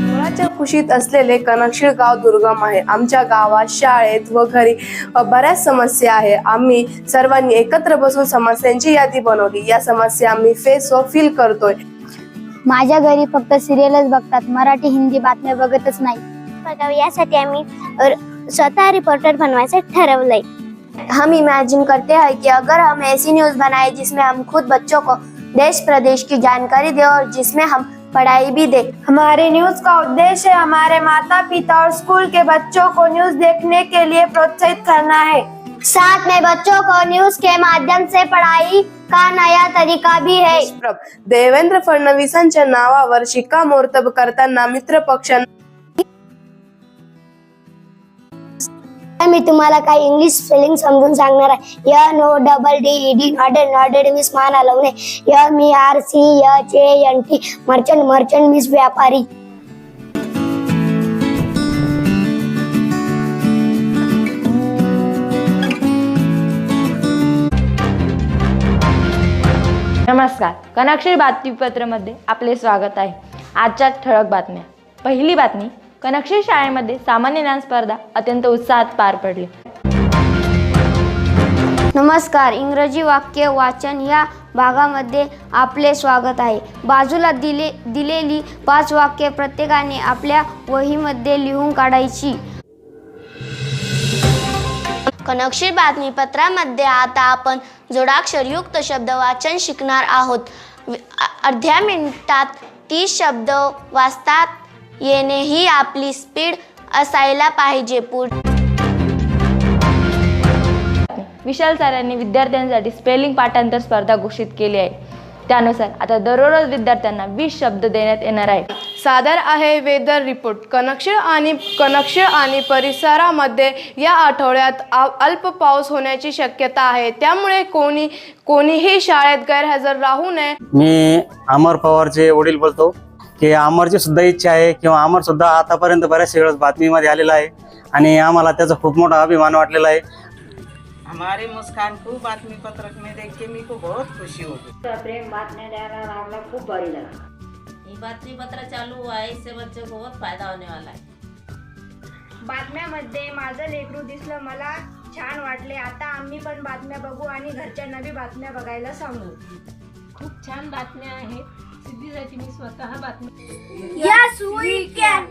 मुळाच्या खुशीत असलेले कनक्षीर गाव दुर्गम आहे. आमच्या गावात शाळेत व घरी बऱ्याच समस्या आहे. आम्ही सर्वांनी एकत्र बसून समस्यांची यादी बनवली. या समस्या आम्ही फेस व फील करतोय. माझ्या घरी फक्त सिरियलच बघतात. मराठी हिंदी बातम्या बघतच नाही. बघावं यासाठी आम्ही स्वतः रिपोर्टर बनवायचं ठरवलंय. हम इमेजिन करते हैं कि अगर हम ऐसी न्यूज़ बनाए जिसमें हम खुद बच्चों को देश प्रदेश की जानकारी दे और जिसमें हम पढ़ाई भी दे। हमारे न्यूज़ का उद्देश्य हमारे माता पिता और स्कूल के बच्चों को न्यूज़ देखने के लिए प्रोत्साहित करना है। साथ में बच्चों को न्यूज़ के माध्यम से पढ़ाई का नया तरीका भी है। देवेंद्र फडणवीसांच्या नावावर शिक्कामोर्तब करताना मित्र पक्षांना मी तुम्हाला काही इंग्लिश स्पेलिंग समजून सांगणार आहे. य no double D E D nodded nodded means मान हलवणे य मी R C H N T merchant merchant means व्यापारी. नमस्कार. कनाक्षरी बातमीपत्रमध्ये आपले स्वागत आहे. आजच्या ठळक बातम्या. पहिली बातमी कनाक्षरी शाळेमध्ये सामान्य ज्ञान स्पर्धा अत्यंत उत्साहात पार पडली. नमस्कार इंग्रजी वाक्य वाचन या भागामध्ये आपले स्वागत आहे. बाजूला दिले दिलेली पाच वाक्ये प्रत्येकाने आपल्या वहीमध्ये लिहून काढायची. कनक्षी बातमीपत्रामध्ये आता आपण जोडाक्षरयुक्त शब्द वाचन शिकणार आहोत. अर्ध्या मिनिटात तीस शब्द वाचतात. येणे ही आपली स्पीड असायला पाहिजे पुढ विशाल सर यांनी विद्यार्थ्यांसाठी स्पेलिंग पाठांतर स्पर्धा घोषित केली आहे. त्यानुसार आता दररोज विद्यार्थ्यांना वीस शब्द देण्यात येणार आहे सादर आहे वेदर रिपोर्ट. कनक्षीर आणि कनक्षीर आणि परिसरामध्ये या आठवड्यात अल्प पाऊस होण्याची शक्यता आहे. त्यामुळे कोणी कोणीही शाळेत गैरहजर राहू नये. मी अमर पवारचे वडील बोलतो. की अमरची सुद्धा इच्छा आहे किंवा अमर सुद्धा आतापर्यंत बऱ्याचशा वेळेस बातमीमध्ये आलेला आहे. आणि आम्हाला त्याचा खूप मोठा अभिमान वाटलेला आहे. हमारे मुस्कान को बातमी पत्रक में देख के मेरे को बहुत खुशी होगी ये बातमी पत्र चालू हुआ है इससे बच्चों को बहुत फायदा होने वाला है बातम्यामध्ये माझं लेकरू दिसलं मला छान वाटले. आता आम्ही पण बातम्या बघू आणि घरच्यांना बी बातम्या बघायला सांगू. खूप छान बातम्या आहेत. सिद्धीसाठी मी स्वतः बातमी यस वी कॅन